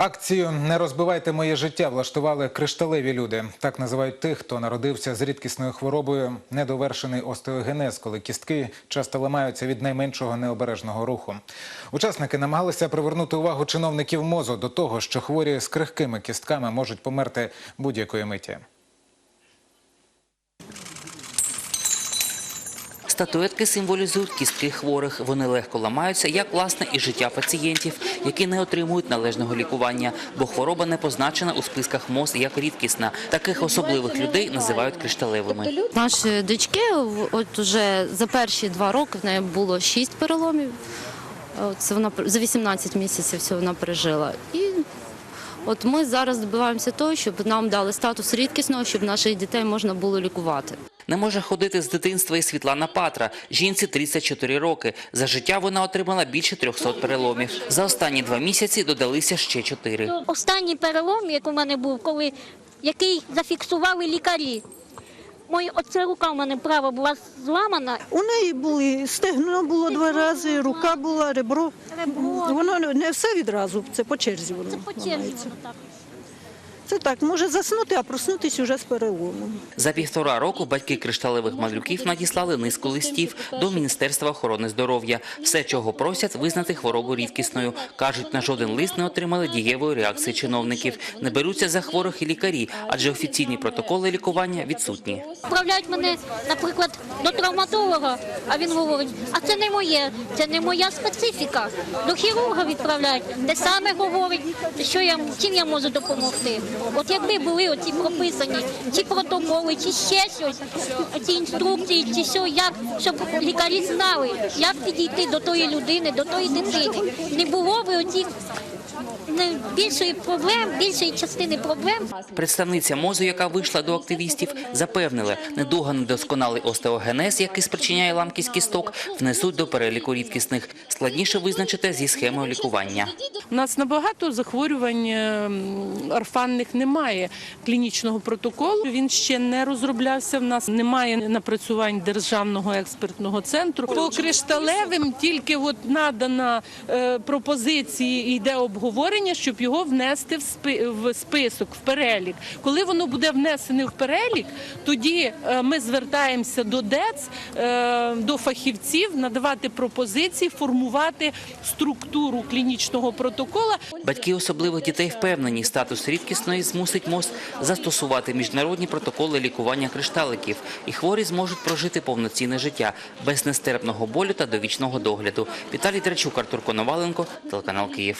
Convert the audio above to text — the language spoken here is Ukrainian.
Акцію Не розбивайте моє життя влаштували кришталеві люди. Так називають тих, хто народився з рідкісною хворобою недовершений остеогенез, коли кістки часто ламаються від найменшого необережного руху. Учасники намагалися привернути увагу чиновників мозу до того, що хворі з крихкими кістками можуть померти будь-якої миті. Статуетки символізують кістки хворих. Вони легко ламаються, як власне і життя пацієнтів, які не отримують належного лікування, бо хвороба не позначена у списках МОЗ як рідкісна. Таких особливих людей називають кришталевими. Наші дочки, от уже за перші два роки в неї було шість переломів. Це вона за 18 місяців все вона пережила. І от ми зараз добиваємося того, щоб нам дали статус рідкісного, щоб наших дітей можна було лікувати. Не може ходити з дитинства і Світлана Патра. Жінці 34 роки. За життя вона отримала більше 300 переломів. За останні два місяці додалися ще чотири. Останній перелом, як у мене був, коли який зафіксували лікарі. Мої оце рука в мене права була зламана. У неї були стегно було два рази, рука була, ребро. Ребро. Воно не все відразу, це по черзі воно. Це по черзі воно так. Це так, може заснути, а проснутися вже з переломом. За півтора року батьки кришталевих малюків надіслали низку листів до Міністерства охорони здоров'я. Все, чого просять, визнати хворобу рідкісною. Кажуть, на жоден лист не отримали дієвої реакції чиновників. Не беруться за хворих і лікарі, адже офіційні протоколи лікування відсутні. Вправляють мене, наприклад, до травматолога, а він говорить, а це не моє, це не моя специфіка. До хірурга відправляють, те саме говорить, що я, чим я можу допомогти. От якби були оці прописані ці протоколи, чи ще щось, ці інструкції, чи що, як, щоб лікарі знали, як підійти до тої людини, до тої дитини. Не було би оцих більшої проблем, більшої частини проблем Представниця мозу, яка вийшла до активістів, запевнила, недуга недосконалий остеогенез, який спричиняє ламкість кісток, внесуть до переліку рідкісних. Складніше визначити зі схемою лікування. У нас набагато захворювань ем, орфанних немає клінічного протоколу. Він ще не розроблявся. В нас немає напрацювань державного експертного центру. По кришталевим тільки от надана е, пропозиції йде обговорення, щоб його внести в в список, в перелік. Коли воно буде внесене в перелік, тоді е, ми звертаємося до ДЕЦ, е, до фахівців, надавати пропозиції, формувати структуру клінічного протокола. Батьки особливих дітей впевнені, статус рідкісної змусить МОЗ застосувати міжнародні протоколи лікування кришталиків, і хворі зможуть прожити повноцінне життя без нестерпного болю та довічного догляду. Віталій Трачук, Артур Коноваленко, телеканал Київ.